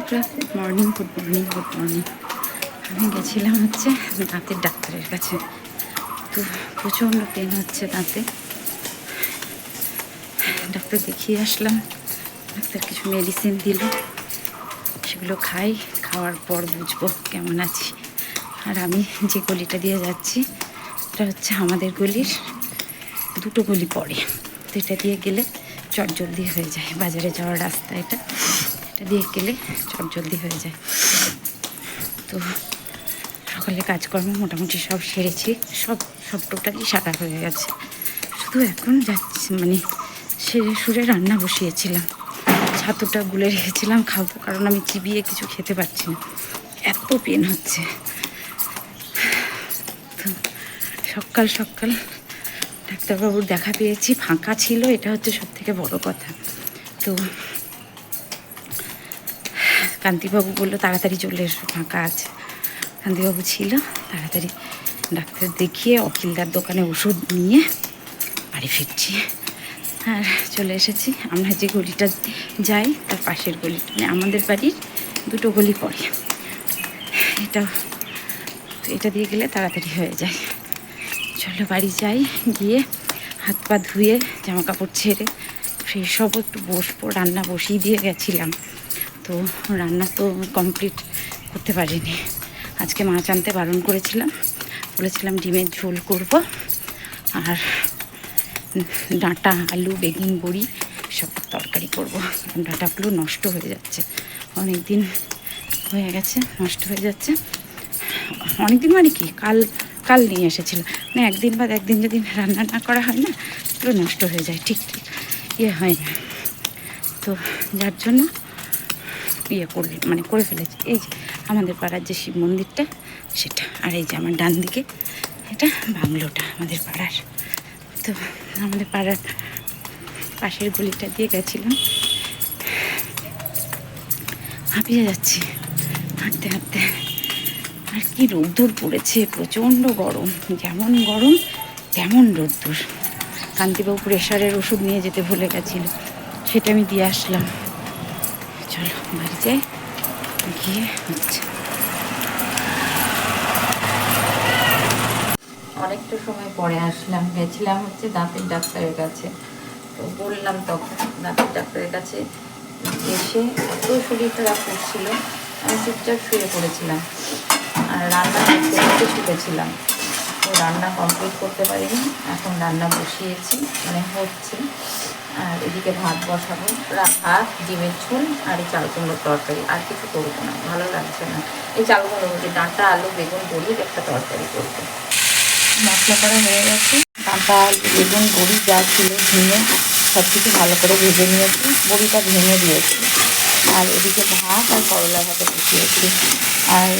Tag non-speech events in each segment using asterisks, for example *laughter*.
Good morning good morning good morning আমি গেছিলাম হচ্ছে দাঁতের ডাক্তারের কাছে। তো প্রচণ্ড পেন হচ্ছে দাঁতে। ডাক্তার দেখিয়ে আসলাম। ডাক্তার কিছু মেডিসিন দিল। সেগুলো খাই। খাওয়ার পর বুঝব কেমন আছি। আর আমি যে গলিটা দিয়ে যাচ্ছি, এটা হচ্ছে আমাদের গলির দুটো গলি পড়ে তো এটা দিয়ে গেলে চটজলদি হয়ে যায়। বাজারে যাওয়ার রাস্তা এটা। এটা দিয়ে গেলে সব জলদি হয়ে যায়। তো সকালে কাজকর্ম মোটামুটি সব সেরেছি। সব সব টোটালি সারা হয়ে গেছে। শুধু এখন যাচ্ছি মানে সেরে সুরে রান্না বসিয়েছিলাম। ছাতুটা গুলে রেখেছিলাম খাব, কারণ আমি চিবিয়ে কিছু খেতে পারছি না। এত পেন হচ্ছে। তো সকাল সকাল ডাক্তারবাবুর দেখা পেয়েছি, ফাঁকা ছিল, এটা হচ্ছে সব থেকে বড় কথা। তো কান্তিবাবু বলল, তাড়াতাড়ি চলে এসো, ফাঁকা আছে। কান্তিবাবু ছিল, তাড়াতাড়ি ডাক্তার দেখিয়ে অখিলদার দোকানে ওষুধ নিয়ে বাড়ি ফিরছি। আর চলে এসেছি। আমরা যে গলিটা যাই, তার পাশের গলি। মানে আমাদের বাড়ির দুটো গলি পড়ে। এটা এটা দিয়ে গেলে তাড়াতাড়ি হয়ে যায়। চলো বাড়ি যাই, গিয়ে হাত পা ধুয়ে জামা কাপড় ছেড়ে সেই সব একটু বসবো। রান্না বসিয়ে দিয়ে গেছিলাম। তো রান্না তো কমপ্লিট করতে পারিনি। আজকে মাছ আনতে বারণ করেছিলাম। বলেছিলাম ডিমের ঝোল করব। আর ডাঁটা, আলু, বেগুন, বড়ি সব তরকারি করব। ডাঁটাগুলো নষ্ট হয়ে যাচ্ছে। অনেক দিন হয়ে গেছে, নষ্ট হয়ে যাচ্ছে। অনেক দিন মানে কি? কাল কাল নিয়ে এসেছিল। মানে একদিন বাদ একদিন যদি রান্না না করা হয় না, পুরো নষ্ট হয়ে যায়। ঠিক ঠিক। ইয়ে হয় না। তো যার জন্য ইয়ে করলে মানে করে ফেলেছি। এই যে আমাদের পাড়ার যে শিব মন্দিরটা, সেটা। আর এই যে আমার ডান দিকে, এটা বাংলোটা আমাদের পাড়ার। তো আমাদের পাড়ার পাশের গলিটা দিয়ে গেছিলাম। হাঁপিয়ে যাচ্ছি, হাঁটতে হাঁটতে। আর কি রোদ্দুর পড়েছে, প্রচণ্ড গরম। যেমন গরম, তেমন রোদ্দুর। কান্তিবাবু প্রেশারের ওষুধ নিয়ে যেতে ভুলে গেছিল, সেটা আমি দিয়ে আসলাম। চলো গিয়ে হচ্ছে। অনেকটা সময় পরে আসলাম, গেছিলাম হচ্ছে দাঁতের ডাক্তারের কাছে। তো বললাম তখন দাঁতের ডাক্তারের কাছে এসে এত শরীর খারাপ করছিল, আমি চুপচাপ শুয়ে পড়েছিলাম। আর রান্না করতে শিখেছিলাম তো রান্না কমপ্লিট করতে পারিনি, এখন রান্না বসিয়েছি মানে হচ্ছে। আর এদিকে ভাত বসাবো ভাত ডিমের ঝোল আর এই চাল কুমড়োর তরকারি। আর কিছু করব না, ভালো লাগছে না। এই চাল কুমড়ো বলছি ডাঁটা, আলু, বেগুন বড়ির একটা তরকারি করব। মশলা করা হয়ে গেছে। ডাঁটা, আলু, বেগুন বড়ি যা ছিল ভেঙে সব কিছু ভালো করে ভেজে নিয়েছি। বড়িটা ভেঙে দিয়েছি। আর এদিকে ভাত আর করলা ভাতে বসিয়েছি। আর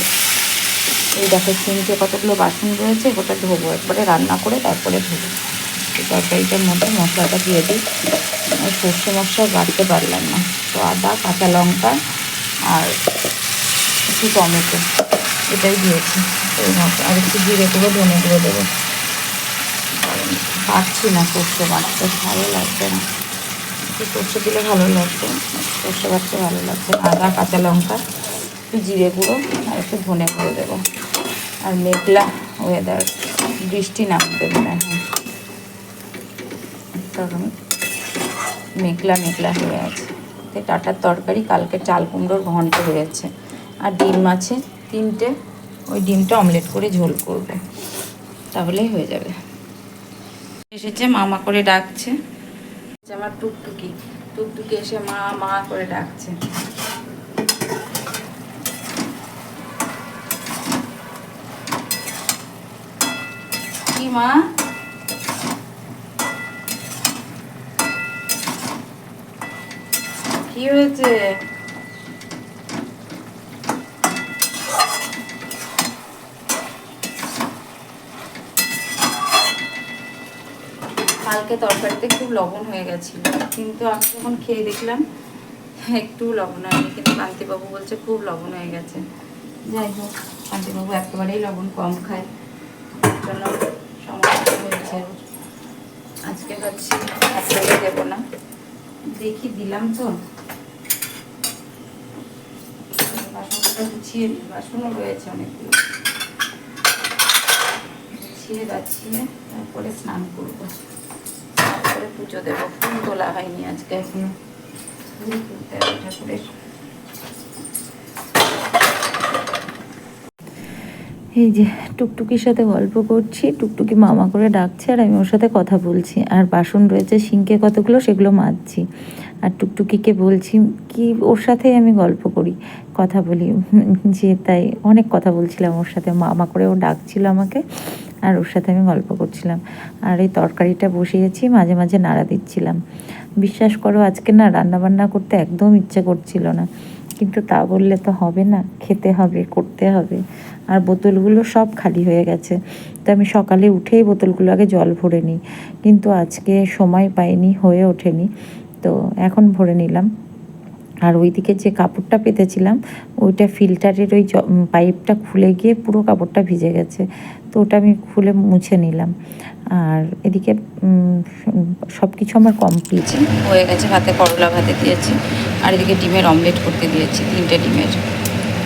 এই দেখো সিঙ্কে কতগুলো বাসন রয়েছে, ওটা ধোবো। একবারে রান্না করে তারপরে ধোবো। তরকারিটার মধ্যে মশলাটা দিয়ে দিই। আর সর্ষে মশলা বাড়তে পারলাম না। তো আদা, কাঁচা লঙ্কা আর একটু টমেটো এটাই দিয়েছি। এই মশলা আর একটু জিরে গুঁড়ো, ধনে গুঁড়ো দেবো। পারছি না সর্ষে বাটতে, ভালো লাগবে না। সর্ষে দিলে ভালো লাগবে, সর্ষে বাড়তে ভালো লাগবে। আদা, কাঁচা লঙ্কা, একটু জিরে গুঁড়ো আর একটু ধনে গুঁড়ো দেবো। আর মেঘলা ওয়েদার বৃষ্টি নামবে মনে হয়। কারণ মেঘলা মেঘলা হয়ে আছে। তো টাটার তরকারি কালকে চাল কুমড়োর ঘন্ট হয়েছে। আর ডিম আছে, তিনটে। ওই ডিমটা অমলেট করে ঝোল করবে। তাহলেই হয়ে যাবে। এসেছে মামা করে ডাকছে। আমার টুকটুকি। টুকটুকি এসে মা মা করে ডাকছে। কি মা? কি হয়েছে কালকে তরকারিতে খুব লবণ হয়ে গেছিল, কিন্তু আমি যখন খেয়ে দেখলাম, একটু লবণ হয়নি, কিন্তু কান্তিবাবু বলছে খুব লবণ হয়ে গেছে। যাই হোক, কান্তিবাবু একেবারেই লবণ কম খায় জন্য সমস্যা হয়েছে। আজকে ভাবছি দেবো না। দেখি দিলাম তো। বাসনটা গুছিয়ে, বাসনও রয়েছে অনেকগুলো। গুছিয়ে গাছিয়ে তারপরে স্নান করব। তারপরে পুজো দেবো। ফুল তোলা হয়নি আজকে এখনও। ফুল তুলতে হবে ঠাকুরের। এই যে টুকটুকির সাথে গল্প করছি, টুকটুকি মামা করে ডাকছে আর আমি ওর সাথে কথা বলছি। আর বাসন রয়েছে সিঙ্কে কতগুলো সেগুলো মাজছি। আর টুকটুকিকে বলছি, কি ওর সাথে আমি গল্প করি, কথা বলি? *laughs* যে তাই অনেক কথা বলছিলাম ওর সাথে। মামা করে ও ডাকছিল আমাকে আর ওর সাথে আমি গল্প করছিলাম। আর এই তরকারিটা বসিয়েছি, মাঝে মাঝে নাড়া দিচ্ছিলাম। বিশ্বাস করো, আজকে না রান্না বান্না করতে একদম ইচ্ছে করছিল না। কিন্তু তা বললে তো হবে না। খেতে হবে, করতে হবে। আর বোতলগুলো সব খালি হয়ে গেছে। তো আমি সকালে উঠেই বোতলগুলো আগে জল ভরে নিই। কিন্তু আজকে সময় পাইনি, হয়ে ওঠেনি। তো এখন ভরে নিলাম। আর ওইদিকে যে কাপড়টা পেতেছিলাম, ওইটা ফিল্টারের ওই পাইপটা খুলে গিয়ে পুরো কাপড়টা ভিজে গেছে। তো ওটা আমি খুলে মুছে নিলাম। আর এদিকে সব কিছু আমার কমপ্লিট হয়ে গেছে, ভাতে করলা ভাতে দিয়েছি। আর এদিকে ডিমের অমলেট করতে দিয়েছি, তিনটে ডিমের।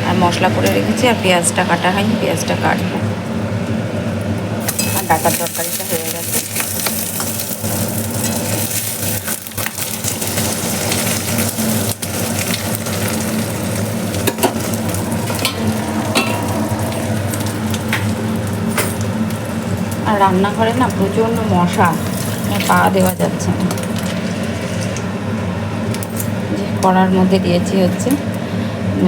আর মশলা করে রেখেছি, আর পেঁয়াজটা কাটা হয়নি, পেঁয়াজটা কাটবো। আর ডাটার তরকারিটা হয়ে গেছে। আর রান্নাঘরে না প্রচণ্ড মশা মানে পা দেওয়া যাচ্ছে না যে কড়ার মধ্যে দিয়েছি হচ্ছে,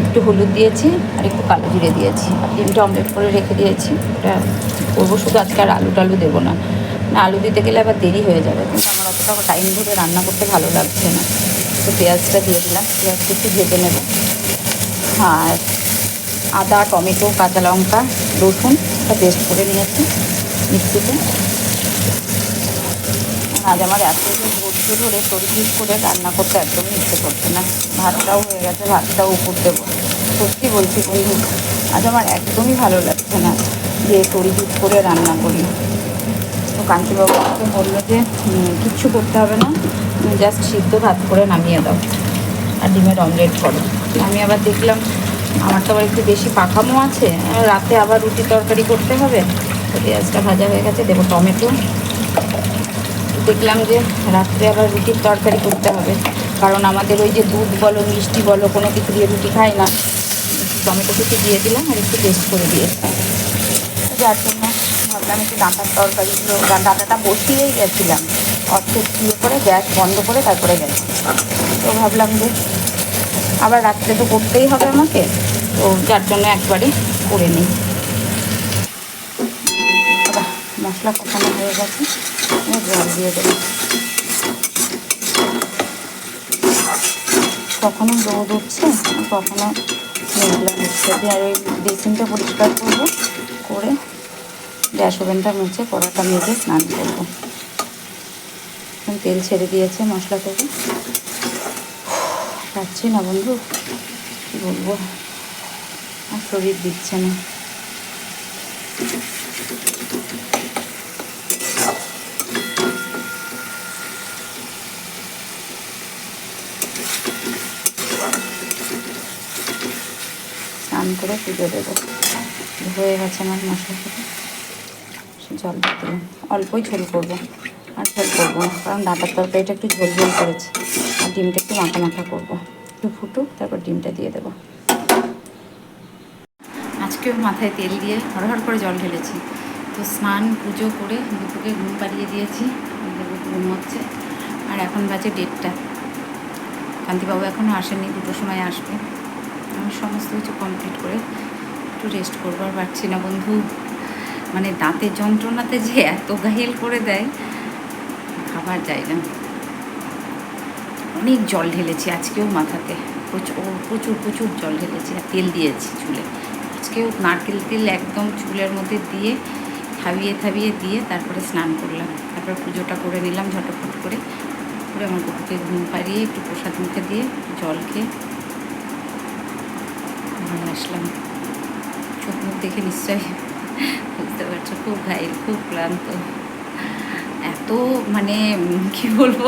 একটু হলুদ দিয়েছি আর একটু কালো জিরে দিয়েছি। ডিমটা অমলেট করে রেখে দিয়েছি। ওটা করব শুধু আজকে আর আলু টালু দেবো না। না, আলু দিতে গেলে আবার দেরি হয়ে যাবে। কিন্তু আমার অতটা টাইম ধরে রান্না করতে ভালো লাগছে না। তো পেঁয়াজটা দিয়ে দিলাম। পেঁয়াজটা একটু ভেজে নেব। আর আদা, টমেটো, কাঁচা লঙ্কা, রসুন এটা পেস্ট করে নিয়েছি মিক্সিতে। আজ আমার এত ধৈর্য ধরে তরকারি করে রান্না করতে একদমই ইচ্ছে করছে না। ভাতটাও হয়ে গেছে, ভাতটাও উপর দেবো। সত্যি বলছি বন্ধু আজ আমার একদমই ভালো লাগছে না যে তরিজুত করে রান্না করি। তো কান্তিবাবু আমাকে বলল যে কিচ্ছু করতে হবে না, তুমি জাস্ট সিদ্ধ ভাত করে নামিয়ে দাও আর ডিমের অমলেট করো। আমি আবার দেখলাম, আমার তো আবার একটু বেশি পাকামো আছে রাতে আবার রুটি তরকারি করতে হবে। পেঁয়াজটা ভাজা হয়ে গেছে, দেবো টমেটো। দেখলাম যে রাত্রে আবার রুটির তরকারি করতে হবে। কারণ আমাদের ওই যে দুধ বলো, মিষ্টি বলো, কোনো কিছু দিয়ে রুটি খাই না। টমেটো কুচি দিয়ে দিলাম আর একটু টেস্ট করে দিয়েছিলাম যার জন্য ভাবলাম একটু ডাঁটার তরকারিগুলো ডাঁটাটা বসিয়েই গেছিলাম। অর্ধেক দিয়ে করে গ্যাস বন্ধ করে তারপরে গেছি। তো ভাবলাম যে আবার রাত্রে তো করতেই হবে আমাকে। তো যার জন্য একবারে করে নিই। মশলা কষানো হয়ে গেছে। জল দিয়ে দেবো কখনো রোদ উঠছে, কখনো মেঘলা হচ্ছে আর ওই বেসিনটা পরিষ্কার করব, করে গ্যাস ওভেনটা মুছে কড়াটা মেজে স্নান করব। তেল ছেড়ে দিয়েছে মশলা থেকে পাচ্ছি না বন্ধু, কী বলব? আর শরীর দিচ্ছে না স্নান করে পুজো দেবো। হয়ে গেছে আমার মশলা জল দিলাম। অল্পই ঝোল করব। আর ঝোল করব না, কারণ ডাঁটার তরকারিটা একটু ঝোল ঝোল করেছি। আর ডিমটা একটু মাখা মাখা করব। একটু ফুটুক তারপর ডিমটা দিয়ে দেবো। আজকেও মাথায় তেল দিয়ে হরহর করে জল ঢেলেছি। তো স্নান, পুজো করে দুপুকে ঘুম পাড়িয়ে দিয়েছি। ঘুম হচ্ছে। আর এখন বাজে ডেটটা কান্তিবাবু এখনও আসেনি দুটোর সময় আসবে। আমি সমস্ত কিছু কমপ্লিট করে একটু রেস্ট করব আর পারছি না বন্ধু। মানে দাঁতের যন্ত্রণাতে যে এত গাহিল করে দেয় খাবার যায় না অনেক জল ঢেলেছি আজকেও মাথাতে। প্রচুর প্রচুর প্রচুর জল ঢেলেছি আর তেল দিয়েছি চুলে। আজকেও নারকেল তেল একদম চুলের মধ্যে দিয়ে থাবিয়ে থাবিয়ে দিয়ে তারপরে স্নান করলাম। তারপর পুজোটা করে নিলাম ঝটফট করে। করে আমার কুকুরকে ঘুম পাড়িয়ে একটু প্রসাদ মুখে দিয়ে জল খেয়ে নিয়ে আসলাম। চোখ মুখ দেখে নিশ্চয়ই বুঝতে পারছ, খুব ঘাইল খুব ক্লান্ত। এত মানে কি বলব,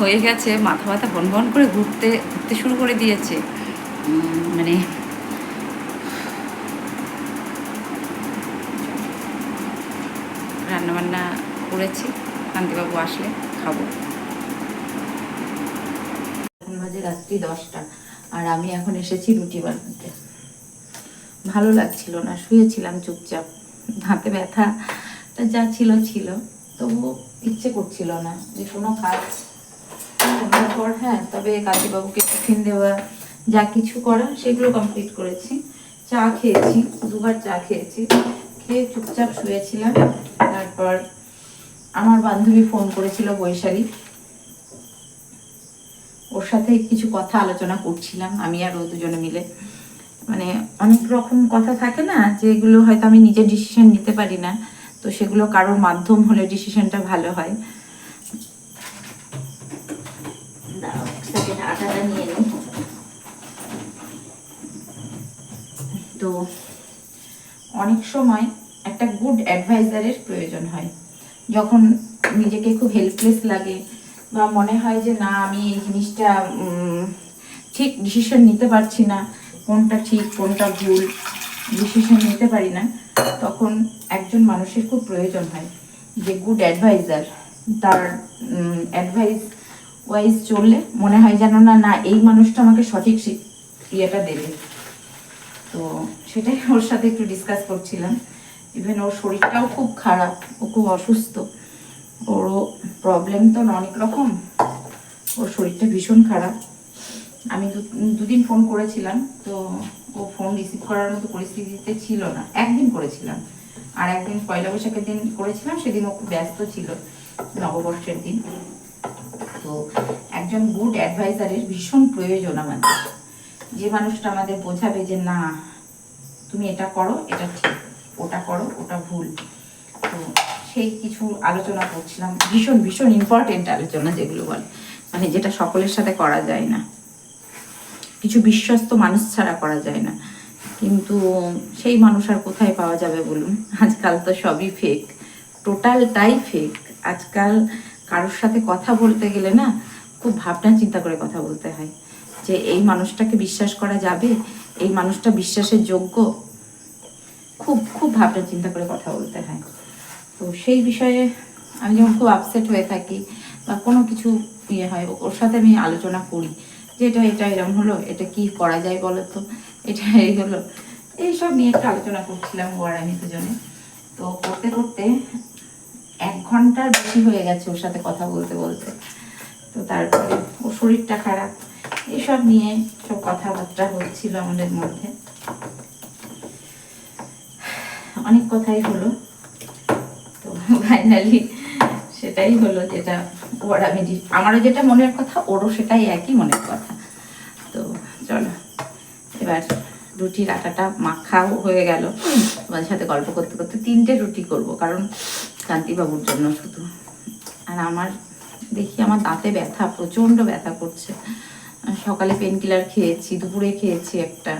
হয়ে গেছে, মাথা ব্যথা বন বন করে ঘুরতে ঘুরতে শুরু করে দিয়েছে। মানে রান্নাবান্না করেছি কান্তিবাবু আসলে খাব। বাজে রাত্রি দশটা, আর আমি এখন এসেছি রুটি বানাতে। ভালো লাগছিল না, শুয়েছিলাম চুপচাপ। হাতে ব্যথাটা যা ছিল ছিল। তবু ইচ্ছে করছিল না যে কোনো কাজ পর হ্যাঁ তবে কাজীবাবুকে টিফিন দেওয়া, যা কিছু করা, সেগুলো কমপ্লিট করেছি। চা খেয়েছি দুবার চা খেয়েছি। খেয়ে চুপচাপ শুয়েছিলাম। তারপর আমার বান্ধবী ফোন করেছিল বৈশালী। ওর সাথে কিছু কথা আলোচনা করছিলাম, আমি আর ও দুজনে মিলে। মানে অনেক রকম কথা থাকে না যেগুলো হয়তো আমি নিজে ডিসিশন নিতে পারি না। তো সেগুলো কারোর মাধ্যম হলে ডিসিশনটা ভালো হয়। তো অনেক সময় একটা গুড অ্যাডভাইজারের প্রয়োজন হয়। যখন নিজেকে খুব হেল্পলেস লাগে বা মনে হয় যে না, আমি এই জিনিসটা ঠিক ডিসিশন নিতে পারছি না কোনটা ঠিক, কোনটা ভুল ডিসিশন নিতে পারি না, তখন একজন মানুষের খুব প্রয়োজন হয় যে গুড অ্যাডভাইজার তার অ্যাডভাইস ওয়াইজ চললে মনে হয় যেন না না, এই মানুষটা আমাকে সঠিক ইয়েটা দেবে। তো সেটাই ওর সাথে একটু ডিসকাস করছিলাম। ইভেন ওর শরীরটাও খুব খারাপ, ও খুব অসুস্থ। ওরও প্রবলেম তো অনেক রকম। ওর শরীরটা ভীষণ খারাপ। আমি দুদিন ফোন করেছিলাম, তো ও ফোন রিসিভ করার মতো পরিস্থিতিতে ছিল না। একদিন করেছিলাম। আর একদিন পয়লা বৈশাখের দিন করেছিলাম, সেদিন ও খুব ব্যস্ত ছিল, নববর্ষের দিন। তো একজন গুড অ্যাডভাইজারের ভীষণ প্রয়োজন আমাদের। যে মানুষটা আমাদের বোঝাবে যে, না, তুমি এটা করো, এটা ঠিক, ওটা করো, ওটা ভুল। তো সেই কিছু আলোচনা করছিলাম। ভীষণ ভীষণ ইম্পর্টেন্ট আলোচনা যেগুলো বলে। মানে যেটা সকলের সাথে করা যায় না। কিছু বিশ্বস্ত মানুষ ছাড়া করা যায় না। কিন্তু সেই মানুষ আর কোথায় পাওয়া যাবে বলুন? আজকাল তো সবই ফেক টোটালটাই ফেক আজকাল কারোর সাথে কথা বলতে গেলে না, খুব ভাবনা চিন্তা করে কথা বলতে হয়। যে এই মানুষটাকে বিশ্বাস করা যাবে? এই মানুষটা বিশ্বাসের যোগ্য? খুব খুব ভাবনা চিন্তা করে কথা বলতে হয়। তো সেই বিষয়ে আমি যখন খুব আপসেট হয়ে থাকি বা কোনো কিছু ইয়ে হয়, ওর সাথে আমি আলোচনা করি যে এটা এটা এরকম হলো, এটা কি করা যায় বলো তো? এটা এই হলো। এইসব নিয়ে একটু আলোচনা করছিলাম ও আর আমি দুজনে। তো করতে করতে এক ঘণ্টার বেশি হয়ে গেছে ওর সাথে কথা বলতে বলতে। তো তারপরে ওর শরীরটা খারাপ। এসব নিয়ে সব কথাবার্তা হচ্ছিল আমাদের মধ্যে। অনেক কথাই হলো। তো ফাইনালি সেটাই হলো যেটা ওর আমি আমারও যেটা মনের কথা, ওরও সেটাই একই মনের কথা। তো চলো, এবার রুটির আটাটা মাখাও হয়ে গেল। তোমাদের সাথে গল্প করতে করতে তিনটে রুটি করব, কারণ কান্তিবাবুর জন্য শুধু। আর আমার, দেখি আমার দাঁতে ব্যথা, প্রচণ্ড ব্যথা করছে। সকালে পেন কিলার খেয়েছি, দুপুরে খেয়েছি একটা।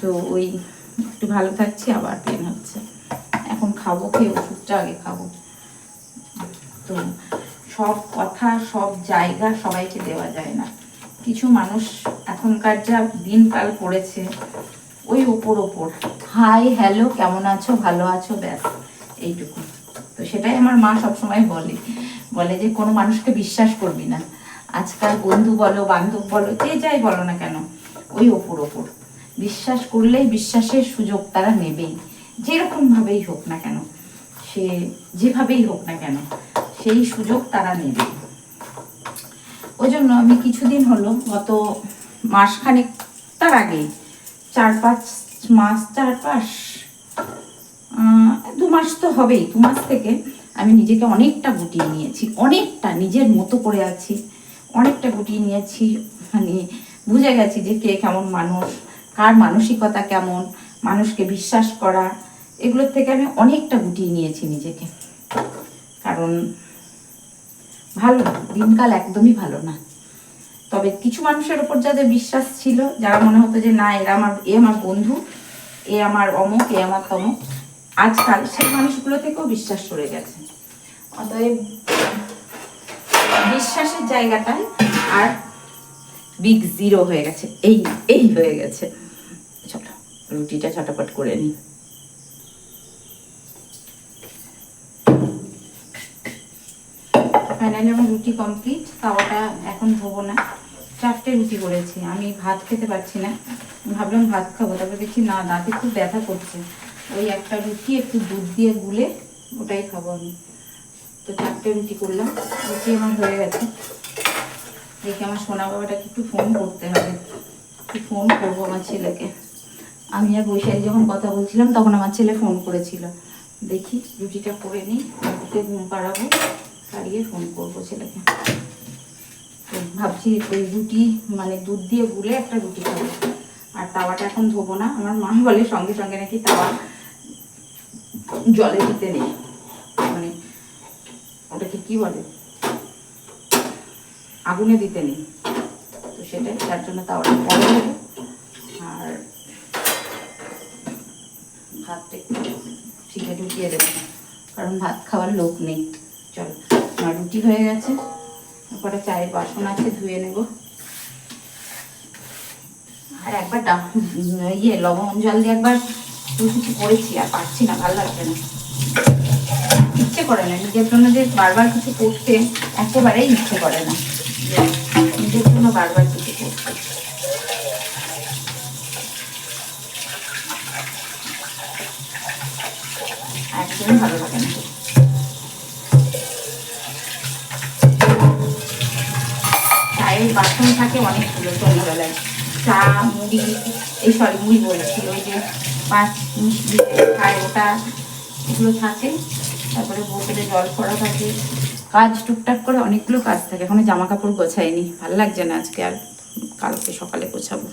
তো ওই একটু ভালো থাকছি, আবার পেন হচ্ছে। এখন খাব, খেয়ে ওষুধটা আগে খাব। তো সব কথা, সব জায়গা সবাইকে দেওয়া যায় না। কিছু মানুষ এখনকার যা দিনকাল পড়েছে, ওই ওপর ওপর হাই, হ্যালো, কেমন আছো? ভালো আছো? ব্যাস, এইটুকু। তো সেটাই আমার মা সবসময় বলে। বলে যে, কোনো মানুষকে বিশ্বাস করবি না। আজকাল বন্ধু বলো, বান্ধব বলো, যে যাই বলো না কেন, ওই ওপর ওপর বিশ্বাস করলেই বিশ্বাসের সুযোগ তারা নেবেই। যেরকম ভাবেই হোক না কেন, সে যেভাবেই হোক না কেন সেই সুযোগ তারা নেবে। ওই জন্য আমি কিছুদিন হলো, গত মাসখানেক তার আগে, চার পাঁচ মাস, চার পাঁচ দু মাস তো হবেই, দু মাস থেকে আমি নিজেকে অনেকটা গুটিয়ে নিয়েছি, অনেকটা নিজের মতো করে আছি, অনেকটা গুটিয়ে নিয়েছি মানে বুঝে গেছি যে কে কেমন মানুষ, কার মানসিকতা কেমন, মানুষকে বিশ্বাস করা, এগুলোর থেকে আমি অনেকটা গুটিয়ে নিয়েছি নিজেকে। কারণ ভালো দিনকাল একদমই ভালো না। তবে কিছু মানুষের ওপর যাদের বিশ্বাস ছিল, যারা মনে হতো যে না, এরা আমার, এ আমার বন্ধু, এ আমার অমুক, এ আমার তমুক, আজকাল সেই মানুষগুলো থেকেও বিশ্বাস সরে গেছে। অতএব বিশ্বাসের জায়গাটায় আর বিগ জিরো হয়ে গেছে, এই এই হয়ে গেছে। চলো, রুটিটা চটাপট করে নিই। ফাইনালি আমার রুটি কমপ্লিট তাওয়াটা এখন ধোবো না। চারটে রুটি করেছি, আমি ভাত খেতে পারছি না। ভাবলাম ভাত খাব, তারপরে দেখছি না, দাঁতে খুব ব্যথা করছে। ওই একটা রুটি একটু দুধ দিয়ে গুলে ওটাই খাব আমি। তো চারটে রুটি করলাম, রুটি আমার হয়ে গেছে। দেখি আমার সোনা বাবাটাকে একটু ফোন করতে হবে। একটু ফোন করব আমার ছেলেকে। আমি আর বৈশাখী যখন কথা বলছিলাম, তখন আমার ছেলে ফোন করেছিল। দেখি রুটিটা করে নিই, রুটিতে ঘুম পাড়াবো। পাড়িয়ে ফোন করব ছেলেকে। তো ভাবছি ওই রুটি মানে দুধ দিয়ে গুলে একটা রুটি খাব। আর তাওয়াটা এখন ধোবো না, আমার মা বলে সঙ্গে সঙ্গে নাকি তাওয়া জলে দিতে নেই। মানে ওটাকে কি বলে? আগুনে দিতে নেই। তো সেটাই, তার জন্য তাওয়াটা পরে দেবো আর ভাতটা একটু শিখে ঢুকিয়ে দেবো, কারণ ভাত খাওয়ার লোক নেই। আমার রুটি হয়ে গেছে। তারপরে চায়ের বাসন আছে, ধুয়ে নেব। আর একবার ইয়ে লবণ জল দিয়ে একবার কিছু করেছি, আর পারছি না, ভালো লাগছে না। ইচ্ছে করে না, নিজের জন্য যে বারবার কিছু করতে, একেবারেই ইচ্ছে করে না। নিজের জন্য বারবার কিছু করতে। একদমই ভালো লাগে না। বাসন থাকে অনেকগুলো সন্ধ্যাবেলায়। চা, মুড়ি, এই সরি মুড়ি বলছি ওই যে পাঁচ খায় ওটা, এগুলো থাকে। তারপরে বোতলে জল করা থাকে। কাজ টুকটাক করে অনেকগুলো কাজ থাকে, এখনও জামা কাপড় গোছাইনি। ভালো লাগছে না আজকে আর কালকে সকালে গোছাবো।